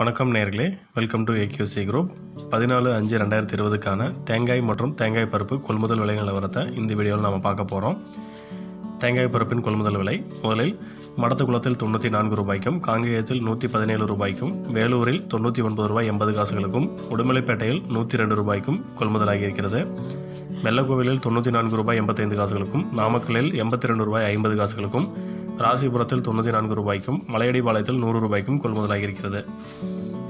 வணக்கம் நேர்களே. Welcome to AQC group பதினாலு அஞ்சு ரெண்டாயிரத்தி இருபதுக்கான தேங்காய் மற்றும் தேங்காய் பருப்பு கொள்முதல் விலை நிலவரத்தை இந்த வீடியோவில் நாம் பார்க்க போகிறோம் தேங்காய் பருப்பின் கொள்முதல் விலை முதலில் மடத்துக்குளத்தில் தொண்ணூற்றி நான்கு ரூபாய்க்கும் காங்கேயத்தில் நூற்றி பதினேழு ரூபாய்க்கும் வேலூரில் தொண்ணூற்றி ஒன்பது ரூபாய் எண்பது காசுகளுக்கும் உடுமலைப்பேட்டையில் நூற்றி ரெண்டு ரூபாய்க்கும் கொள்முதலாகி இருக்கிறது வெள்ளக்கோவிலில் தொண்ணூற்றி நான்கு ரூபாய் எண்பத்தைந்து காசுகளுக்கும் நாமக்கலில் எண்பத்தி ரெண்டு ரூபாய் ஐம்பது காசுகளுக்கும் ராசிபுரத்தில் தொண்ணூற்றி நான்கு ரூபாய்க்கும் மலையடிபாளையத்தில் நூறு ரூபாய்க்கும் கொள்முதலாகி இருக்கிறது.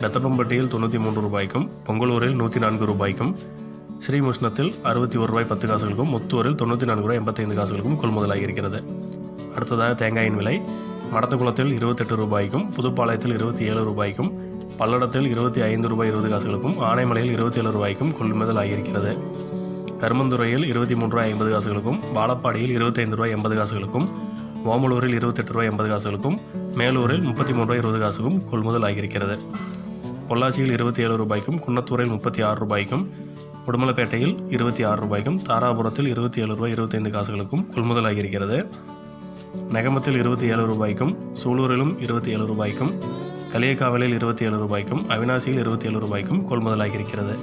ரத்தப்பம்பட்டியில் தொண்ணூற்றி மூன்று ரூபாய்க்கும் பொங்கலூரில் நூற்றி நான்கு ரூபாய்க்கும் ஸ்ரீமுஷ்ணத்தில் அறுபத்தி ஒரு ரூபாய் பத்து காசுகளுக்கும் முத்தூரில் தொண்ணூற்றி நான்கு ரூபாய் எண்பத்தைந்து காசுகளுக்கும் கொள்முதலாகி இருக்கிறது. அடுத்ததாக தேங்காயின் விலை மடத்துக்குளத்தில் இருபத்தெட்டு ரூபாய்க்கும் புதுப்பாளையத்தில் இருபத்தி ஏழு ரூபாய்க்கும் பல்லடத்தில் இருபத்தி ஐந்து ரூபாய் இருபது காசுகளுக்கும் ஆனைமலையில் இருபத்தி ஏழு ரூபாய்க்கும் கொள்முதல் ஆகியிருக்கிறது கருமந்துறையில் இருபத்தி மூன்று ரூபாய் ஐம்பது காசுகளுக்கும் வாழப்பாடியில் இருபத்தைந்து ரூபாய் எண்பது காசுகளுக்கும் ஓமலூரில் இருபத்தெட்டு ரூபாய் எண்பது காசுகளுக்கும் மேலூரில் முப்பத்தி மூன்று ரூபாய் இருபது காசுக்கும் கொள்முதல் ஆகியிருக்கிறது பொள்ளாச்சியில் இருபத்தி ஏழு ரூபாய்க்கும் குன்னத்தூரில் முப்பத்தி ஆறு ரூபாய்க்கும் உடுமலைப்பேட்டையில் இருபத்தி ஆறு ரூபாய்க்கும் தாராபுரத்தில் இருபத்தி ஏழு ரூபாய் இருபத்தைந்து காசுகளுக்கும் கொள்முதல் ஆகியிருக்கிறது நெகமத்தில் இருபத்தி ஏழு ரூபாய்க்கும் சூலூரிலும் இருபத்தி ஏழு ரூபாய்க்கும் களியக்காவலில் இருபத்தி ஏழு ரூபாய்க்கும் அவினாசியில் இருபத்தி ஏழு ரூபாய்க்கும் கொள்முதலாகியிருக்கிறது.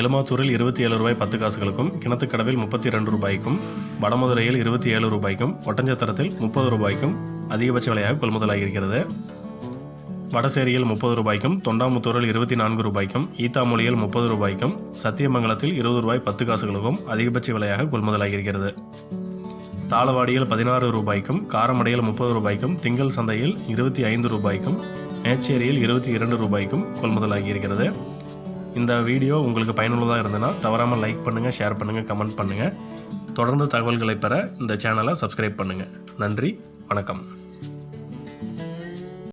எலுமாத்தூரில் இருபத்தி ஏழு ரூபாய் பத்து காசுகளுக்கும் கிணத்துக்கடவில் முப்பத்தி ரெண்டு ரூபாய்க்கும் வடமதுரையில் இருபத்தி ஏழு ரூபாய்க்கும் ஒட்டஞ்சத்திரத்தில் முப்பது ரூபாய்க்கும் அதிகபட்ச விலையாக கொள்முதலாகியிருக்கிறது. வடசேரியில் முப்பது ரூபாய்க்கும் தொண்டாமுத்தூரில் இருபத்தி நான்கு ரூபாய்க்கும் ஈத்தாமொழியில் முப்பது ரூபாய்க்கும் சத்தியமங்கலத்தில் இருபது ரூபாய் பத்து காசுகளுக்கும் அதிகபட்ச விலையாக கொள்முதலாகியிருக்கிறது. தாளவாடியில் பதினாறு ரூபாய்க்கும் காரமடையில் முப்பது ரூபாய்க்கும் திங்கள் சந்தையில் இருபத்தி ஐந்து ரூபாய்க்கும் மேச்சேரியில் இருபத்தி இரண்டு ரூபாய்க்கும் கொள்முதலாகியிருக்கிறது. இந்த வீடியோ உங்களுக்கு பயனுள்ளதாக இருந்ததுன்னா தவறாமல் லைக் பண்ணுங்கள் ஷேர் பண்ணுங்கள் கமெண்ட் பண்ணுங்கள் தொடர்ந்து தகவல்களை பெற இந்த சேனலை சப்ஸ்கிரைப் பண்ணுங்கள் நன்றி வணக்கம்.